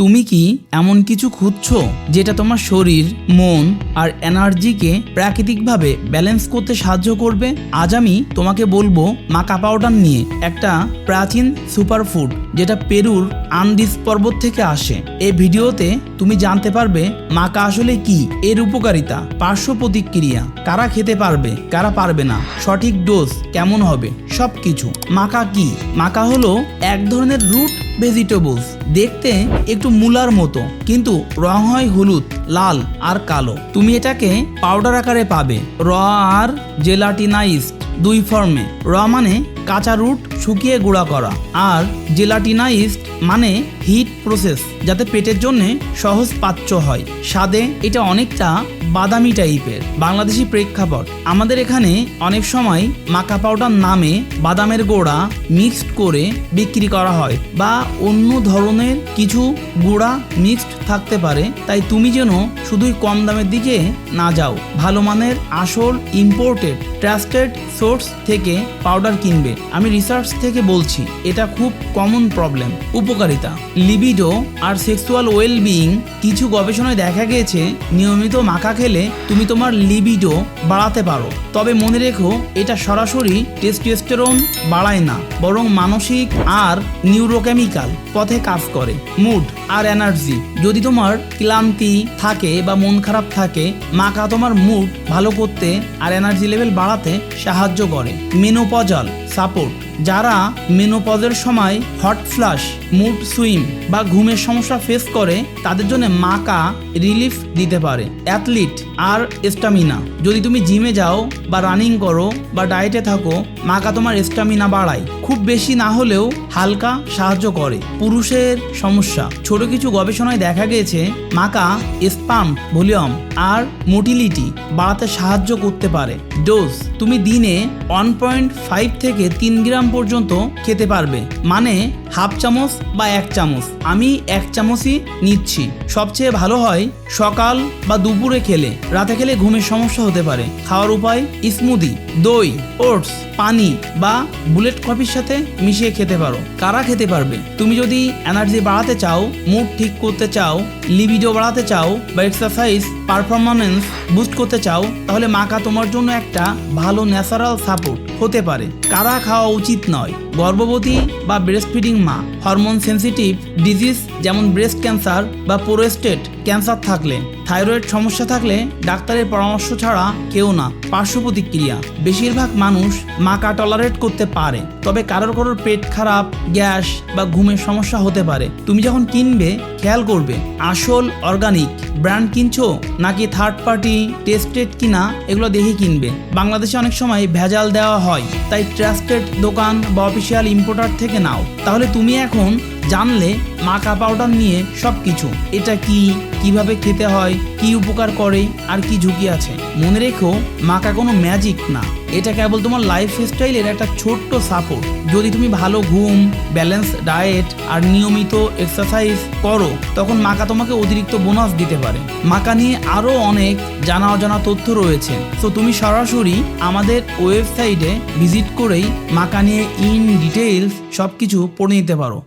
তুমি কি এমন কিছু খুঁজছো যেটা তোমার শরীর, মন আর এনার্জিকে প্রাকৃতিকভাবে ব্যালেন্স করতে সাহায্য করবে? আজ আমি তোমাকে বলব মাকা পাউডার নিয়ে একটা প্রাচীন সুপারফুড যেটা পেরুর আন্দিস পর্বত থেকে আসে। এই ভিডিওতে তুমি জানতে পারবে মাকা আসলে কি, এর উপকারিতা, পার্শ্ব প্রতিক্রিয়া, কারা খেতে পারবে, কারা পারবে না, সঠিক ডোজ কেমন হবে সব কিছু মাকা কি? মাকা হলো এক ধরনের রুট ভেজিটেবলস দেখতে একটু মূলার মতো, কিন্তু রং হয় হলুদ, লাল আর কালো। তুমি এটাকে পাউডার আকারে পাবে। র আর জেলাটিনাইজড, দুই ফর্মে। র মানে কাঁচা রুট শুকিয়ে গুঁড়া করা, আর জেলাটিনাইজড মানে হিট প্রসেস, যাতে পেটের জন্য সহজ পাচ্য হয়। স্বাদে এটা অনেকটা বাদামি টাইপের, বাংলাদেশি প্রেক্ষাপট। আমাদের এখানে অনেক সময় মাকা পাউডার নামে বাদামের গোড়া মিক্সড করে বিক্রি করা হয় বা অন্য ধরনের কিছু গুঁড়া মিক্সড থাকতে পারে। তাই তুমি যেন শুধুই কম দামের দিকে না যাও। ভালো মানের আসল ইম্পোর্টেড ট্রাস্টেড সোর্স থেকে পাউডার কিনবে। আমি রিসার্চ থেকে বলছি, এটা খুব কমন প্রবলেম উপকারিতা। লিবিডো আর সেক্সুয়াল ওয়েল বিইং কিছু গবেষণায় দেখা গিয়েছে নিয়মিত মাখা খেলে তুমি তোমার লিবিডো বাড়াতে পারো। তবে মনে রেখো, এটা সরাসরি টেস্টোস্টেরন বাড়ায় না, বরং মানসিক আর নিউরোকেমিক্যাল পথে কাজ করে। মুড আর এনার্জি, যদি তোমার ক্লান্তি থাকে বা মন খারাপ থাকে, মাকা তোমার মুড ভালো করতে আর এনার্জি লেভেল বাড়াতে সাহায্য করে। মেনোপজাল সাপোর্ট যারা মেনোপজের সময় হট ফ্লাশ মুড সুইম বা ঘুমের সমস্যা ফেস করে, তাদের জন্য মাকা রিলিফ দিতে পারে। অ্যাথলিট আর স্টামিনা যদি তুমি জিমে যাও বা রানিং করো বা ডায়েটে থাকো, মাকা তোমার স্টামিনা বাড়ায়। খুব বেশি না হলেও হালকা সাহায্য করে। পুরুষের সমস্যা। ছোট কিছু গবেষণায় দেখা গিয়েছে, মাকা, স্পাম, ভলিউম আর মোটিলিটি বাড়াতে সাহায্য করতে পারে। ডোজ, তুমি দিনে ওয়ান পয়েন্ট ফাইভ থেকে তিন গ্রাম পর্যন্ত খেতে পারবে। মানে হাফ চামচ বা এক চামচ। আমি এক চামচই নিচ্ছি। সবচেয়ে ভালো হয় সকাল বা দুপুরে খেলে। রাতে খেলে ঘুমের সমস্যা হতে পারে। খাওয়ার উপায়, স্মুদি, দই, ওটস, পানি বা বুলেট কফির সাথে মিশিয়ে খেতে পারো। কারা খেতে পারবে? তুমি যদি এনার্জি বাড়াতে চাও মুড ঠিক করতে চাও লিবিডো বাড়াতে চাও, বা এক্সারসাইজ পারফরমেন্স বুস্ট করতে চাও, তাহলে মাকা তোমার জন্য একটা ভালো ন্যাচারাল সাপোর্ট হতে পারে। কারা খাওয়া উচিত নয়? গর্ভবতী বা ব্রেস্ট ফিডিং মা। হরমোন সেন্সিটিভ ডিজিজ যেমন ব্রেস্ট ক্যান্সার বা পোরোস্টেট ক্যান্সার থাকলে থাইরয়েড সমস্যা থাকলে ডাক্তারের পরামর্শ ছাড়া কেউ না, পার্শ্ব প্রতিক্রিয়া। বেশিরভাগ মানুষ মাকা টলারেট করতে পারে, তবে কারোর কারোর পেট খারাপ, গ্যাস বা ঘুমের সমস্যা হতে পারে। তুমি যখন কিনবে, খেয়াল করবে, আসল অর্গানিক ব্র্যান্ড কিনছো নাকি থার্ড পার্টি টেস্টেড কিনা এগুলো দেখে কিনবে। বাংলাদেশে অনেক সময় ভেজাল দেওয়া হয়, তাই ট্রাস্টেড দোকান বা অফিসিয়াল ইম্পোর্টার থেকে নাও। তাহলে তুমি এখন জানলে মাকা পাউডার নিয়ে সব কিছু এটা কি, কীভাবে খেতে হয়, কি উপকার করে, আর কি ঝুঁকি আছে? মনে রেখো মাকা কোনো ম্যাজিক না। এটা কেবল তোমার লাইফ স্টাইলের একটা ছোট্ট সাপোর্ট যদি তুমি ভালো ঘুম ব্যালেন্স ডায়েট আর নিয়মিত এক্সারসাইজ করো, তখন মাকা তোমাকে অতিরিক্ত বোনাস দিতে পারে। মাকা নিয়ে আরও অনেক জানা অজানা তথ্য রয়েছে। তো তুমি সরাসরি আমাদের ওয়েবসাইটে ভিজিট করেই মাকা নিয়ে ইন ডিটেইলস সব কিছু পড়ে নিতে পারো।